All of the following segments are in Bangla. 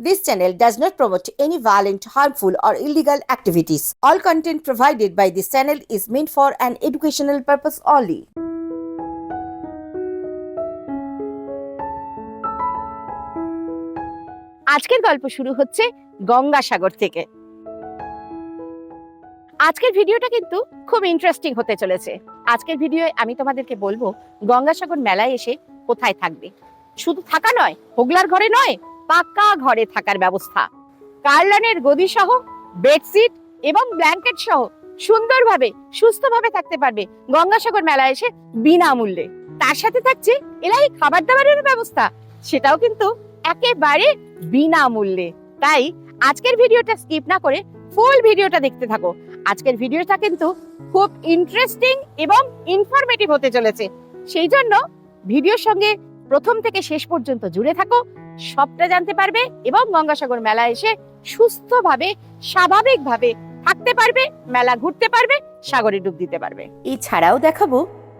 This channel does not promote any violent, harmful, or illegal activities. All content provided by this channel is meant for an educational purpose only. আজকের গল্প শুরু হচ্ছে গঙ্গাসাগর থেকে আজকের ভিডিওটা কিন্তু খুব ইন্টারেস্টিং হতে চলেছে আজকের ভিডিওয়ে আমি তোমাদেরকে বলব গঙ্গাসাগর মেলায় এসে কোথায় থাকবে শুধু থাকা নয় হোগলার ঘরে নয় পাকা ঘরে থাকার ব্যবস্থা। কার্লানের গদি সহ বেডশিট এবং ব্ল্যাঙ্কেট সহ সুন্দরভাবে, সুস্থভাবে থাকতে পারবে গঙ্গাসাগর মেলায় এসে বিনামূল্যে। তার সাথে থাকছে এলাহি খাবার দাবারের ব্যবস্থা, সেটাও কিন্তু একেবারে বিনামূল্যে। তাই আজকের ভিডিওটা স্কিপ না করে ফুল ভিডিওটা দেখতে থাকো। আজকের ভিডিওটা কিন্তু খুব ইন্টারেস্টিং এবং ইনফরমেটিভ হতে চলেছে। সেই জন্য ভিডিওর সঙ্গে প্রথম থেকে শেষ পর্যন্ত জুড়ে থাকো, সবটা জানতে পারবে এবং গঙ্গাসাগর মেলা এসে সুস্থভাবে, স্বাভাবিকভাবে থাকতে পারবে, মেলা ঘুরতে পারবে, সাগরে ডুব দিতে পারবে। এছাড়াও দেখাবো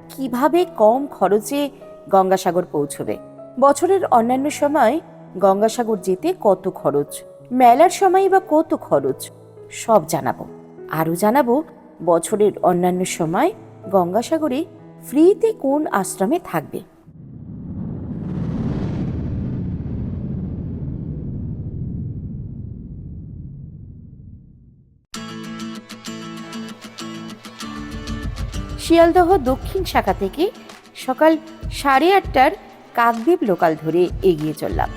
কীভাবে কম খরচে গঙ্গাসাগর পৌঁছবে। বছরের অন্যান্য সময় গঙ্গাসাগর যেতে কত খরচ, মেলার সময় বা কত খরচ, সব জানাব। আরও জানাব বছরের অন্যান্য সময় গঙ্গাসাগরে ফ্রিতে কোন আশ্রমে থাকবে। শিয়ালদহ দক্ষিণ শাখা থেকে সকাল সাড়ে আটটার কাকদ্বীপ লোকাল ধরে এগিয়ে চললাম।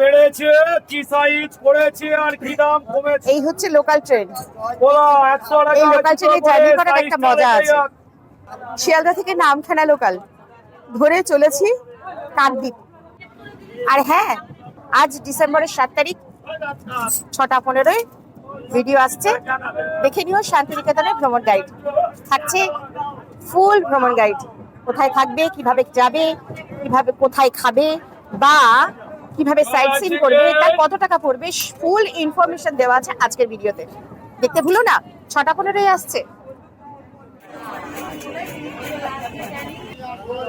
বেড়েছে কি সাইজ পড়েছে আর কি দাম কমেছে? এই হচ্ছে লোকাল ট্রেন বলা এই দুটো ট্রেনে করে, journey করার একটা মজা আছে। শিয়ালদা থেকে নামখানা লোকাল ধরে চলেছি কাকদ্বীপ। আর হ্যাঁ আজ ডিসেম্বরের সাত তারিখ ছটা পনেরোয় ভিডিও আসছে। দেখে নিও শান্তিনিকেতনের ভ্রমণ গাইড থাকছে ফুল ভ্রমণ গাইড কোথায় থাকবে, কীভাবে যাবে, কীভাবে কোথায় খাবে, বা কীভাবে সাইট সিন করবে, তার কত টাকা পড়বে ফুল ইনফরমেশন দেওয়া আছে আজকের ভিডিওতে। দেখতে ভুলো না, ছটা পনেরোয় আসছে।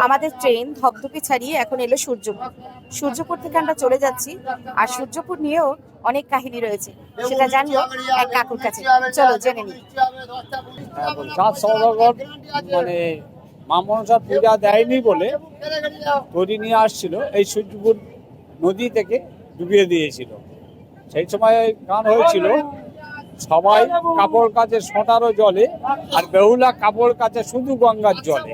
আমাদের ট্রেন ধপধপে ছাড়িয়ে এখন এলো সূর্যপুর। সূর্যপুর থেকে আমরা চলে যাচ্ছি আর সূর্যপুর নিয়েও অনেক কাহিনী রয়েছে। সেটা জানব এক কাকুর কাছে। চলো জেনে নিই। মানে মা মনসার পূজা দেয়নি বলে তৈরি নিয়ে আসছিল। এই সূর্যপুর নদী থেকে ডুবিয়ে দিয়েছিল। সেই সময় গান হয়েছিল, সবাই কাপড় কাচে সোঁটারও জলে আর বেহুলা কাপড় কাচে শুধু গঙ্গার জলে।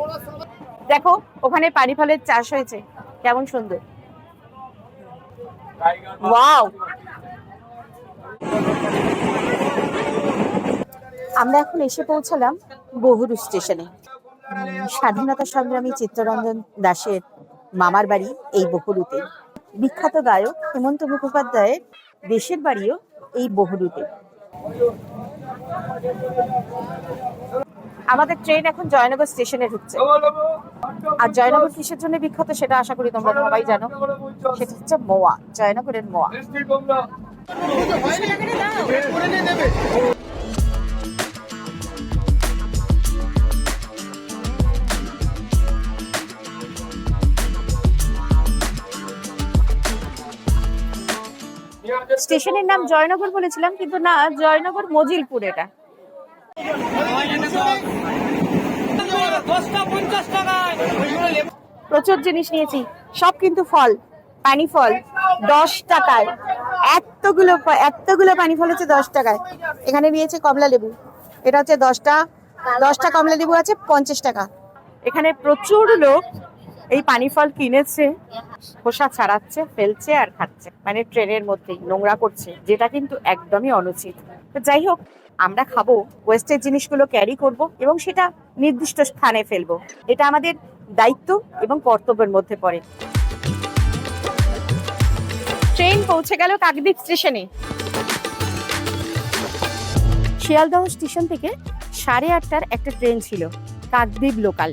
দেখো, ওখানে পানি ফলের চাষ হয়েছে। কেমন সুন্দর। ওয়াও। আমরা এখন এসে পৌঁছালাম বহুরু স্টেশনে। স্বাধীনতা সংগ্রামী চিত্তরঞ্জন দাসের মামার বাড়ি এই বহুরুতে বিখ্যাত গায়ক হেমন্ত মুখোপাধ্যায়ের দেশের বাড়িও এই বহুরুতে আমাদের ট্রেন এখন জয়নগর স্টেশনে ঢুকছে। আর জয়নগর কিসের জন্য বিখ্যাত সেটা আশা করি তোমরা সবাই জানো। সেটা হচ্ছে মোয়া, জয়নগরের মোয়া। স্টেশনের নাম জয়নগর বলেছিলাম, কিন্তু না, জয়নগর মজিলপুর এটা। প্রচুর জিনিস নিয়েছি। সব কিন্তু ফল, পানি ফল, দশ টাকায়। এতগুলো এতগুলো পানি ফল হচ্ছে দশ টাকায়। এখানে নিয়েছে কমলা লেবু। এটা হচ্ছে দশটা দশটা কমলা লেবু আছে পঞ্চাশ টাকা। এখানে প্রচুর লোক এই পানি ফল কিনেছে, খোসা ছাড়াচ্ছে, ফেলছে আর খাচ্ছে। মানে ট্রেনের মধ্যেই নোংরা করছে, যেটা কিন্তু একদমই অনুচিত। তো যাই হোক, আমরা খাব ওয়েস্টের জিনিসগুলো ক্যারি করব এবং সেটা নির্দিষ্ট স্থানে ফেলব। এটা আমাদের দায়িত্ব এবং কর্তব্যের মধ্যে পড়ে। ট্রেন পৌঁছে গেল কাকদ্বীপ স্টেশনে। শিয়ালদহ স্টেশন থেকে সাড়ে আটটার একটা ট্রেন ছিল, কাকদ্বীপ লোকাল।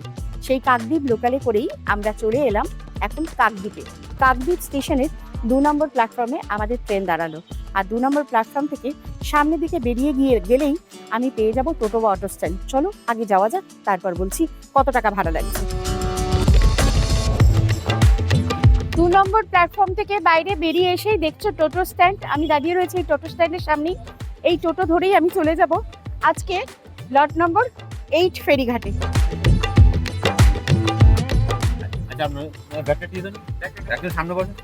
সেই কাকদ্বীপ লোকালে করেই আমরা চলে এলাম এখন কাকদ্বীপে। কাকদ্বীপ স্টেশনের দু নম্বর প্ল্যাটফর্মে আমাদের ট্রেন দাঁড়াল। আর দু নম্বর প্ল্যাটফর্ম থেকে সামনের দিকে বেরিয়ে গিয়ে গেলেই আমি পেয়ে যাব টোটো বা অটো স্ট্যান্ড চলো আগে যাওয়া যাক, তারপর বলছি কত টাকা ভাড়া লাগছে। দু নম্বর প্ল্যাটফর্ম থেকে বাইরে বেরিয়ে এসেই দেখছ টোটো স্ট্যান্ড আমি দাঁড়িয়ে রয়েছি এই টোটো স্ট্যান্ডের সামনেই। এই টোটো ধরেই আমি চলে যাব আজকে লট নম্বর এইট ফেরিঘাটে। বসুন।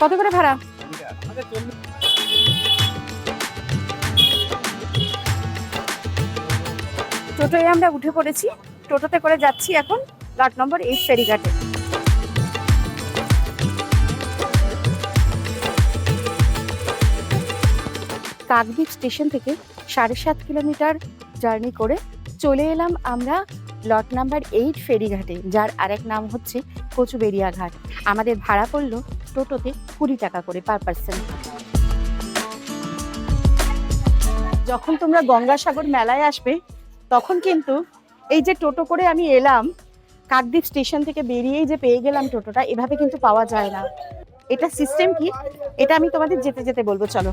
কত করে ভাড়া? টোটোয় আমরা উঠে পড়েছি। টোটোতে করে যাচ্ছি এখন লট নম্বর এইট ফেরিঘাটে। কাকদ্বীপ স্টেশন থেকে সাড়ে সাত কিলোমিটার জার্নি করে চলে এলাম আমরা লট নাম্বার এইট ফেরিঘাটে, যার আরেক নাম হচ্ছে কচুবেরিয়া ঘাট আমাদের ভাড়া পড়ল টোটোতে কুড়ি টাকা করে পার পার্সন যখন তোমরা গঙ্গাসাগর মেলায় আসবে, তখন কিন্তু এই যে টোটো করে আমি এলাম, কাকদ্বীপ স্টেশন থেকে বেরিয়েই যে পেয়ে গেলাম টোটোটা, এভাবে কিন্তু পাওয়া যায় না। এটা সিস্টেম কি? এটা আমি তোমাদের যেতে যেতে বলব, চলো।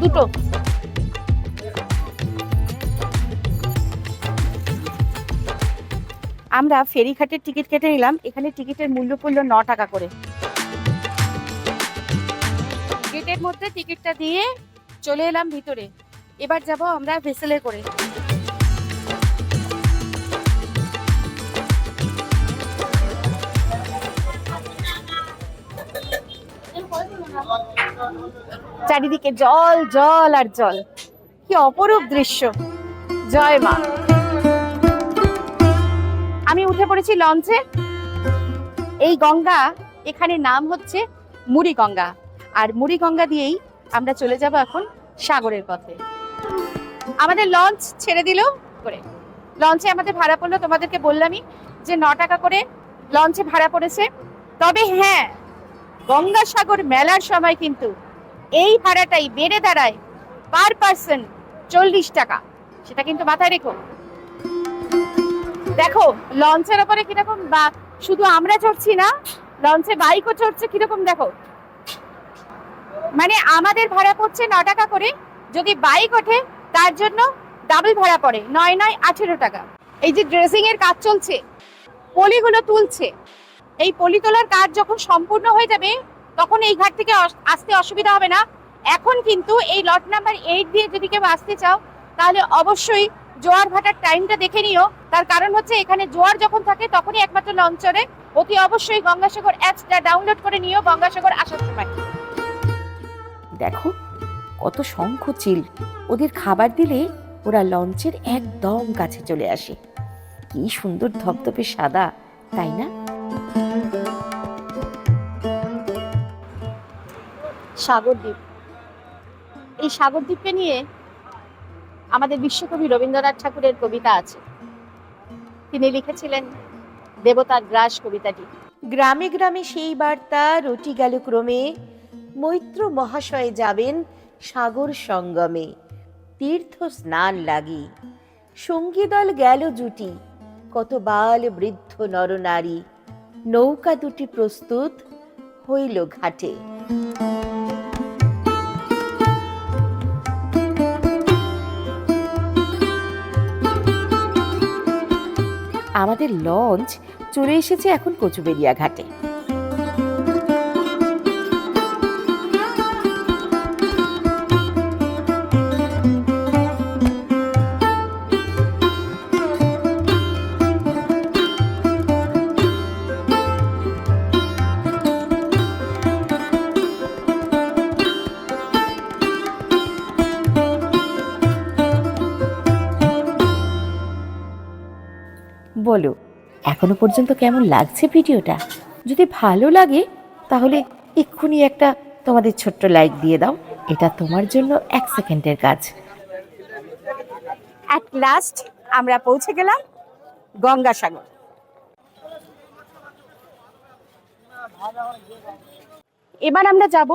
দুটো। আমরা ফেরিঘাটের টিকিট কেটে নিলাম। এখানে টিকিটের মূল্য পড়ল ন টাকা করে। গেটের মধ্যে টিকিটটা দিয়ে চলে এলাম ভিতরে। এবার যাব আমরা ভেসেলে করে। চারিদিকে জল জল আর জল। কি অপরূপ দৃশ্য। জয় মা। আমি উঠে পড়েছি লঞ্চে। এই গঙ্গা, এখানে নাম হচ্ছে মুড়ি গঙ্গা আর মুড়ি গঙ্গা দিয়েই আমরা চলে যাব এখন সাগরের পথে। আমাদের লঞ্চ ছেড়ে দিল করে। লঞ্চে আমাদের ভাড়া পড়ল, তোমাদেরকে বললামই যে ন টাকা করে লঞ্চে ভাড়া পড়েছে। তবে হ্যাঁ গঙ্গাসাগর মেলার সময় কিন্তু এই ভাড়াটাই বেড়ে দাঁড়ায় পার পার্সন চল্লিশ টাকা। সেটা কিন্তু মাথায় রেখো। দেখো, লঞ্চের ওপরে কীরকম বা শুধু আমরা চড়ছি না, লঞ্চে বাইকও চড়ছে, কীরকম দেখো। মানে আমাদের ভাড়া পড়ছে ন টাকা করে, যদি বাইক ওঠে, তার জন্য ডাবল ভাড়া পড়ে, নয় নয় আঠেরো টাকা। এই যে ড্রেসিং এর কাজ চলছে, পলিগুলো তুলছে, এই পলি তোলার কাজ যখন সম্পূর্ণ হয়ে যাবে, তখন এই ঘাট থেকে আসতে অসুবিধা হবে না। এখন কিন্তু এই লট নাম্বার এইট দিয়ে যদি কেউ আসতে চাও, তাহলে অবশ্যই জোয়ার ভাটার টাইমটা দেখে নিও। তার কারণ হচ্ছে এখানে জোয়ার যখন থাকে তখনই একমাত্র লঞ্চ চড়ে অতি অবশ্যই গঙ্গাসাগর অ্যাপসটা ডাউনলোড করে নিও গঙ্গাসাগর আসার সময়। দেখো কত শঙ্খ চিল। ওদের খাবার দিলে ওরা লঞ্চের একদম কাছে চলে আসে। কি সুন্দর ধপধপে সাদা তাই না? সাগরদ্বীপ। এই সাগরদ্বীপকে নিয়ে আমাদের বিশ্বকবি রবীন্দ্রনাথ ঠাকুরের কবিতা আছে। তিনি লিখেছিলেন দেবতার গ্রাস কবিতাটি। গ্রামে গ্রামে সেই বার্তা রটি গেল ক্রমে, মৈত্র মহাশয়ে যাবেন সাগর সঙ্গমে। তীর্থ স্নান লাগি, সঙ্গী দল গেল জুটি, কত বাল বৃদ্ধ নরনারী নৌকা দুটি প্রস্তুত হইল ঘাটে। আমাদের লঞ্চ চলে এসেছে এখন কচুবেরিয়া ঘাটে। এখনও পর্যন্ত কেমন লাগছে ভিডিওটা? যদি ভালো লাগে, তাহলে এক্ষুনি একটা তোমাদের ছোট্ট লাইক দিয়ে দাও। এটা তোমার জন্য এক সেকেন্ডের কাজ। অ্যাট লাস্ট আমরা পৌঁছে গেলাম গঙ্গাসাগর। এবার আমরা যাব,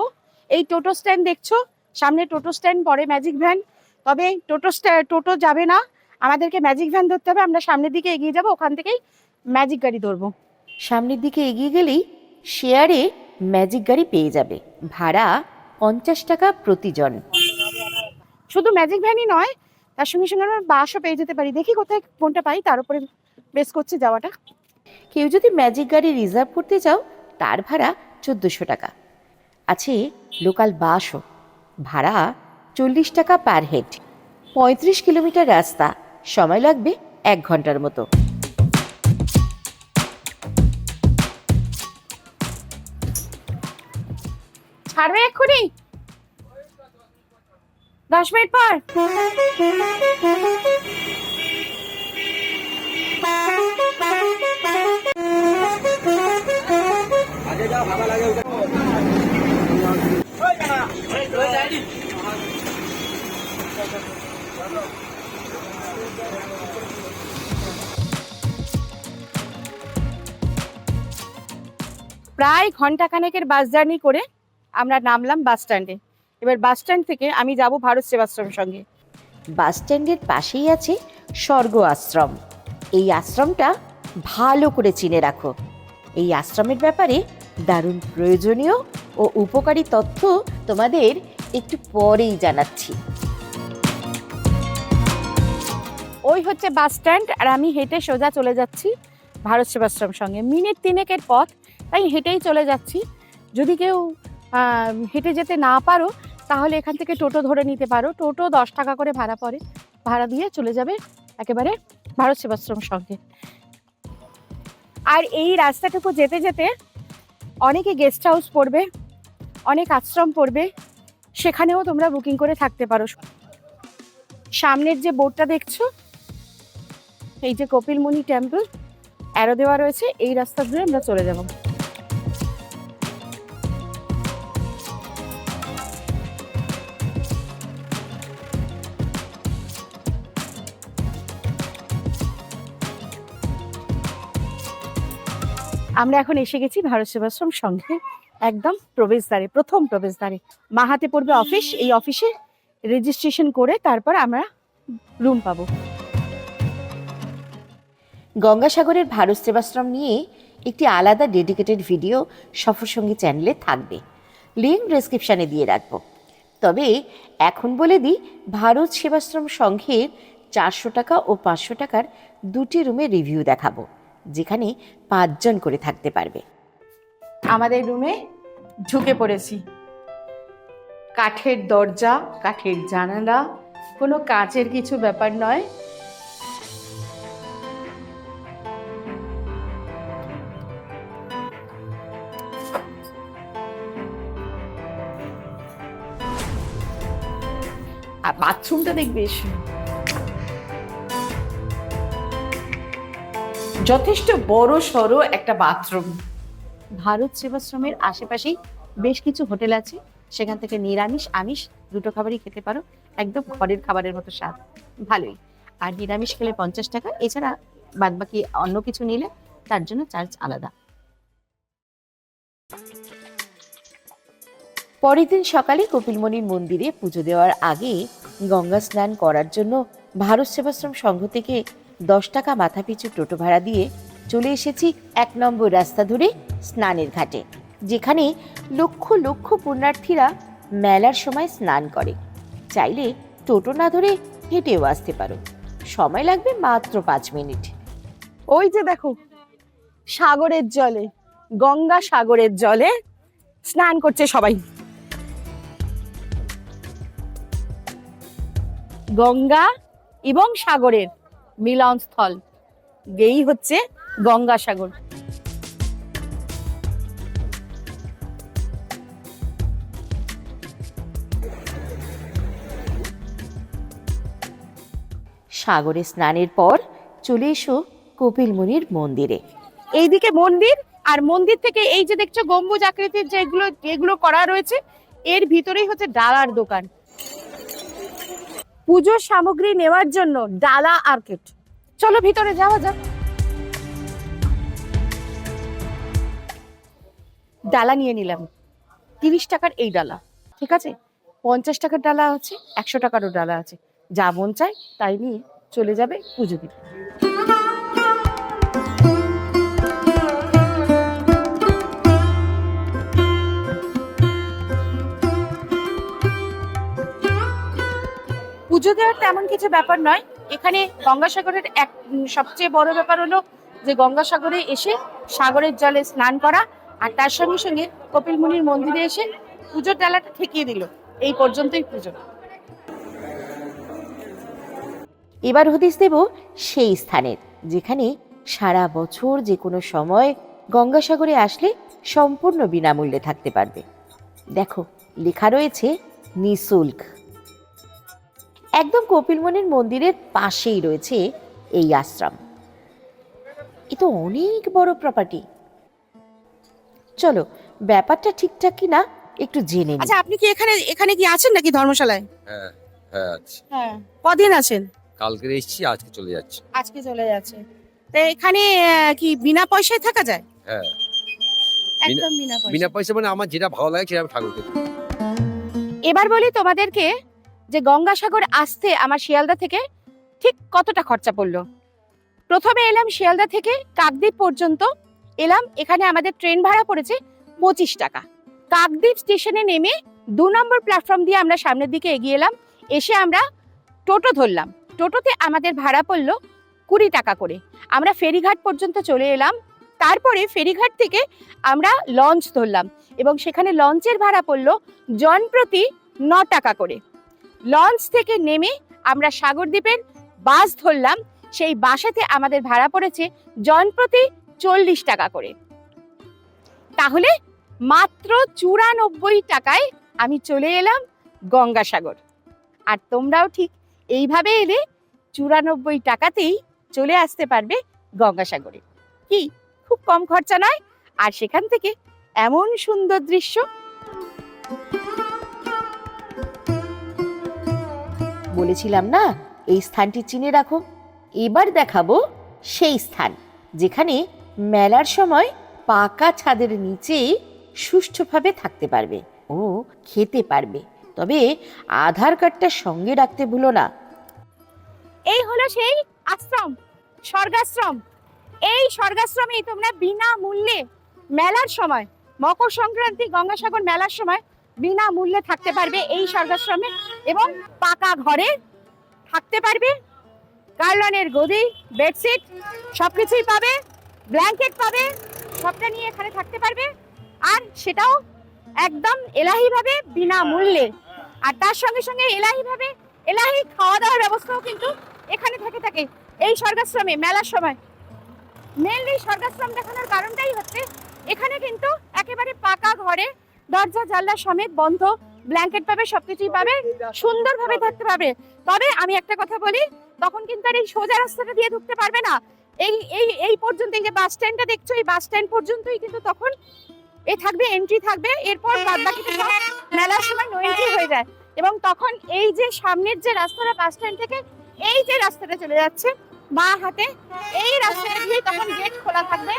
এই টোটো স্ট্যান্ড দেখছ? সামনে টোটো স্ট্যান্ড, পরে ম্যাজিক ভ্যান তবে টোটো টোটো যাবে না। আমাদেরকে ম্যাজিক ভ্যান ধরতে হবে, আমরা সামনের দিকে এগিয়ে যাব, ওখান থেকেই ম্যাজিক গাড়ি ধরবো। সামনের দিকে এগিয়ে গেলেই শেয়ারে ম্যাজিক গাড়ি পেয়ে যাবে। ভাড়া পঞ্চাশ টাকা প্রতিজন। শুধু ম্যাজিক ভ্যানই নয় তার সঙ্গে সঙ্গে আমরা বাসও পেয়ে যেতে পারি। দেখি কোথায় কোনটা পাই তার উপরে বেস করছে যাওয়াটা। কেউ যদি ম্যাজিক গাড়ি রিজার্ভ করতে চাও তার ভাড়া চোদ্দোশো টাকা। আছে লোকাল বাসও ভাড়া চল্লিশ টাকা পার হেড পঁয়ত্রিশ কিলোমিটার রাস্তা। সময় লাগবে এক ঘণ্টার মতো। ছাড়বে এক্ষুনি। দশ মিনিট পর। প্রায় ঘণ্টা খানেকের বাস জার্নি করে আমরা নামলাম বাস স্ট্যান্ডে। এবার বাস স্ট্যান্ড থেকে আমি যাব ভারত সেবাশ্রম সঙ্গে। বাস স্ট্যান্ডের পাশেই আছে স্বর্গ আশ্রম। এই আশ্রমটা ভালো করে চিনে রাখো। এই আশ্রমের ব্যাপারে দারুণ প্রয়োজনীয় ও উপকারী তথ্য তোমাদের একটু পরেই জানাচ্ছি। ওই হচ্ছে বাস স্ট্যান্ড আর আমি হেঁটে সোজা চলে যাচ্ছি ভারত সেবাশ্রম সঙ্গে। মিনিট তিনেকের পথ তাই হেঁটেই চলে যাচ্ছি। যদি কেউ হেঁটে যেতে না পারো, তাহলে এখান থেকে টোটো ধরে নিতে পারো। টোটো দশ টাকা করে ভাড়া পড়ে। ভাড়া দিয়ে চলে যাবে একেবারে ভারত সেবাশ্রম সঙ্গে। আর এই রাস্তাটুকু যেতে যেতে অনেকে গেস্ট হাউস পড়বে, অনেক আশ্রম পড়বে, সেখানেও তোমরা বুকিং করে থাকতে পারো। সামনের যে বোর্ডটা দেখছ, এই যে কপিলমুনি টেম্পল অ্যারো দেওয়া রয়েছে, এই রাস্তা ধরে আমরা চলে যাব। আমরা এখন এসে গেছি ভারত সেবাশ্রম সংঘে, একদম প্রবেশদ্বারে, প্রথম প্রবেশদ্বারে। মাহাতে পড়বে অফিস, এই অফিসে রেজিস্ট্রেশন করে তারপর আমরা রুম পাবো। গঙ্গাসাগরের ভারত সেবাশ্রম নিয়ে একটি আলাদা ডেডিকেটেড ভিডিও সফরসঙ্গী চ্যানেলে থাকবে। লিঙ্ক ডেসক্রিপশানে দিয়ে রাখব। তবে এখন বলে দিই, ভারত সেবাশ্রম সংঘের চারশো টাকা ও পাঁচশো টাকার দুটি রুমে রিভিউ দেখাবো। যেখানে পাঁচজন করে থাকতে পারবে। আমাদের রুমে ঢুকে পড়েছি। কাঠের দরজা কাঠের জানালা কোনো কাঁচের কিছু ব্যাপার নয়। আর বাথরুমটা দেখবে এসে। যথেষ্ট বড় সড়ো একটা বাথরুম। ভারত সেবাশ্রমের আশেপাশেই বেশ কিছু হোটেল আছে। সেখান থেকে নিরামিষ আমিষ দুটো খাবারই খেতে পারো। একদম ঘরের খাবারের মতো স্বাদ। ভালোই। আর নিরামিষ খেলে পঞ্চাশ টাকা। এছাড়া বাদ বাকি অন্য কিছু নিলে তার জন্য চার্জ আলাদা। পরের দিন সকালে কপিলমণির মন্দিরে পুজো দেওয়ার আগে গঙ্গা স্নান করার জন্য ভারত সেবাশ্রম সংঘ থেকে দশ টাকা মাথাপিছু টোটো ভাড়া দিয়ে চলে এসেছি এক নম্বর রাস্তা ধরে স্নানের ঘাটে, যেখানে লক্ষ লক্ষ পুণ্যার্থীরা মেলার সময় স্নান করে। চাইলে টোটো না ধরে হেঁটেও আসতে পারো। সময় লাগবে মাত্র পাঁচ মিনিট। ওই যে দেখো, সাগরের জলে, গঙ্গা সাগরের জলে স্নান করছে সবাই। গঙ্গা এবং সাগরের মিলনস্থল। এই হচ্ছে গঙ্গাসাগর। সাগরে স্নানের পর চলে এসো কপিল মুনির মন্দিরে। এইদিকে মন্দির আর মন্দির থেকে এই যে দেখছ গম্বুজ আকৃতির যেগুলো যেগুলো করা রয়েছে, এর ভিতরেই হচ্ছে ডালার দোকান। পুজোর সামগ্রী নেওয়ার জন্য ডালা আর্কেট চলো ভিতরে যাওয়া যাক। ডালা নিয়ে নিলাম। তিরিশ টাকার এই ডালা, ঠিক আছে? পঞ্চাশ টাকার ডালা আছে, একশো টাকারও ডালা আছে। যা মন চায় তাই নিয়ে চলে যাবে পুজো দিতে। পুজো দেওয়ার তেমন কিছু ব্যাপার নয়। এখানে গঙ্গাসাগরের এক সবচেয়ে বড় ব্যাপার হলো যে গঙ্গাসাগরে এসে সাগরের জলে স্নান করা আর তার সঙ্গে সঙ্গে কপিল মুনির মন্দিরে এসে পুজোর ডালাটা ঠেকিয়ে দিল। এই পর্যন্তই পুজো। এবার হদিস দেব সেই স্থানের যেখানে সারা বছর যে কোনো সময় গঙ্গাসাগরে আসলে সম্পূর্ণ বিনামূল্যে থাকতে পারবে। দেখো, লেখা রয়েছে নিঃশুল্ক। একদম কপিলমণির মন্দিরের পাশেই রয়েছে এই আশ্রম। এ তো অনেক বড় প্রপার্টি চলো ব্যাপারটা ঠিকঠাক কিনা একটু জেনে আচ্ছা আপনি কি এখানে এখানে কি আছেন নাকি ধর্মশালায়? হ্যাঁ হ্যাঁ আচ্ছা হ্যাঁ কদিন আছেন? কালকে এসেছি আজকে চলে যাচ্ছি। আজকে চলে যাচ্ছে। তো এখানে কি বিনা পয়সায় থাকা যায়? হ্যাঁ। একদম বিনা পয়সা বিনা পয়সা মানে আমার যেটা ভালো লাগে সেটা আমি ঠাকুরকে এবার বলি তোমাদেরকে যে গঙ্গাসাগর আসতে আমার শিয়ালদা থেকে ঠিক কতটা খরচা পড়ল? প্রথমে এলাম শিয়ালদা থেকে কাকদ্বীপ পর্যন্ত। এলাম, এখানে আমাদের ট্রেন ভাড়া পড়েছে পঁচিশ টাকা। কাকদ্বীপ স্টেশনে নেমে দু নম্বর প্ল্যাটফর্ম দিয়ে আমরা সামনের দিকে এগিয়ে এলাম। এসে আমরা টোটো ধরলাম। টোটোতে আমাদের ভাড়া পড়ল কুড়ি টাকা করে। আমরা ফেরিঘাট পর্যন্ত চলে এলাম। তারপরে ফেরিঘাট থেকে আমরা লঞ্চ ধরলাম এবং সেখানে লঞ্চের ভাড়া পড়ল জন প্রতি ন টাকা করে। লঞ্চ থেকে নেমে আমরা সাগরদ্বীপের বাস ধরলাম। সেই বাসাতে আমাদের ভাড়া পড়েছে জন প্রতি চল্লিশ টাকা করে। তাহলে মাত্র চুরানব্বই টাকায় আমি চলে এলাম গঙ্গাসাগর। আর তোমরাও ঠিক এইভাবে এলে চুরানব্বই টাকাতেই চলে আসতে পারবে গঙ্গাসাগরে। কি, খুব কম খরচা নয়? আর সেখান থেকে এমন সুন্দর দৃশ্য। বলেছিলাম না, এই স্থানটি চিনে রাখো। এবার দেখাবো সেই স্থান, যেখানে মেলার সময় পাকা ছাদের নিচে সুষ্ঠুভাবে থাকতে পারবে ও খেতে পারবে। তবে আধার কার্ডটা সঙ্গে রাখতে ভুলো না। এই হলো সেই আশ্রম, স্বর্গাশ্রম। এই স্বর্গাশ্রমে তোমরা বিনামূল্যে মেলার সময়, মকর সংক্রান্তি, গঙ্গাসাগর মেলার সময় বিনা মূল্যে থাকতে পারবে এই স্বর্গাশ্রমে এবং পাকা ঘরে থাকতে পারবে। গার্লনের গদি, বেডশিট সব কিছুই পাবে, ব্ল্যাঙ্কেট পাবে, সবটা নিয়ে এখানে থাকতে পারবে। আর সেটাও একদম এলাহিভাবে বিনামূল্যে। আর তার সঙ্গে সঙ্গে এলাহিভাবে, এলাহি খাওয়া দাওয়ার ব্যবস্থাও কিন্তু এখানে থেকে থাকে এই স্বর্গাশ্রমে, মেলার সময়। মেনলি স্বর্গাশ্রম দেখানোর কারণটাই হচ্ছে, এখানে কিন্তু একেবারে পাকা ঘরে দরজা, জানলা সমেত বন্ধ ব্ল্যাঙ্কেট পাবে, সবকিছুই পাবে, সুন্দরভাবে থাকতে পারবে। তবে আমি একটা কথা বলি, তখন কিন্তু আর এই সোজা রাস্তাটা দিয়ে ঢুকতে পারবে না। এই এই এই পর্যন্ত এই যে বাস স্ট্যান্ডটা দেখছ, এই বাস স্ট্যান্ড পর্যন্তই কিন্তু তখন এ থাকবে এন্ট্রি থাকবে, এরপর বাদ সব মেলার সময় নো এন্ট্রি হয়ে যায়। এবং তখন এই যে সামনের যে রাস্তাটা বাস স্ট্যান্ড থেকে এই যে রাস্তাটা চলে যাচ্ছে বা হাতে, এই রাস্তাটা দিয়ে তখন গেট খোলা থাকবে।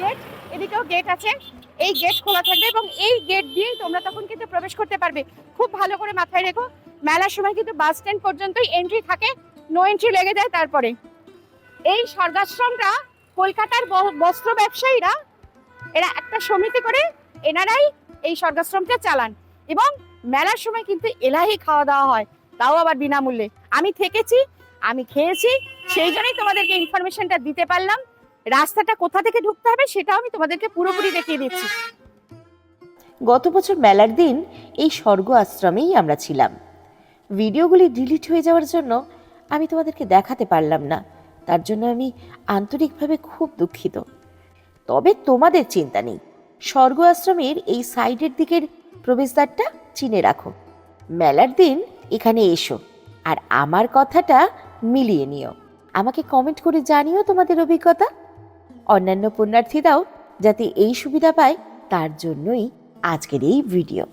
গেট এদিকেও গেট আছে। এই গেট খোলা থাকবে এবং এই গেট দিয়েই তোমরা তখন কিন্তু প্রবেশ করতে পারবে। খুব ভালো করে মাথায় রেখো, মেলার সময় কিন্তু বাস স্ট্যান্ড পর্যন্তই এন্ট্রি থাকে নো এন্ট্রি লেগে যায় তারপরে। এই স্বর্গাশ্রমটা কলকাতার বস্ত্র ব্যবসায়ীরা, এরা একটা সমিতি করে এনারাই এই স্বর্গাশ্রমটা চালান এবং মেলার সময় কিন্তু এলাহি খাওয়া দাওয়া হয়, তাও আবার বিনামূল্যে। আমি থেকেছি, আমি খেয়েছি, সেই জন্যই তোমাদেরকে ইনফরমেশনটা দিতে পারলাম। রাস্তাটা কোথা থেকে ঢুকতে হবে সেটাও আমি তোমাদেরকে পুরোপুরি দেখিয়ে দিচ্ছি। গত বছর মেলার দিন এই স্বর্গ আশ্রমেই আমরা ছিলাম। ভিডিওগুলি ডিলিট হয়ে যাওয়ার জন্য আমি তোমাদেরকে দেখাতে পারলাম না। তার জন্য আমি আন্তরিকভাবে খুব দুঃখিত। তবে তোমাদের চিন্তা নেই। স্বর্গ আশ্রমের এই সাইডের দিকের প্রবেশদ্বারটা চিনে রাখো। মেলার দিন এখানে এসো আর আমার কথাটা মিলিয়ে নিও। আমাকে কমেন্ট করে জানিও তোমাদের অভিজ্ঞতা। অন্যান্য পুণ্যার্থীরাও যাতে এই সুবিধা পায়, তার জন্যই আজকের এই ভিডিও।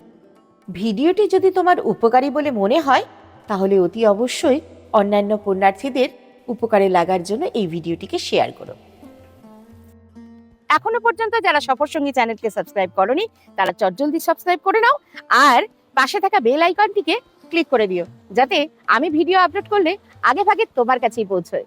ভিডিওটি যদি তোমার উপকারী বলে মনে হয়, তাহলে অতি অবশ্যই অন্যান্য পুণ্যার্থীদের উপকারে লাগার জন্য এই ভিডিওটিকে শেয়ার করো। এখনও পর্যন্ত যারা সফর সঙ্গী চ্যানেলকে সাবস্ক্রাইব করনি, তারা চটজলদি সাবস্ক্রাইব করে নাও আর পাশে থাকা বেল আইকনটিকে ক্লিক করে দিও, যাতে আমি ভিডিও আপলোড করলে আগে ভাগে তোমার কাছেই পৌঁছয়।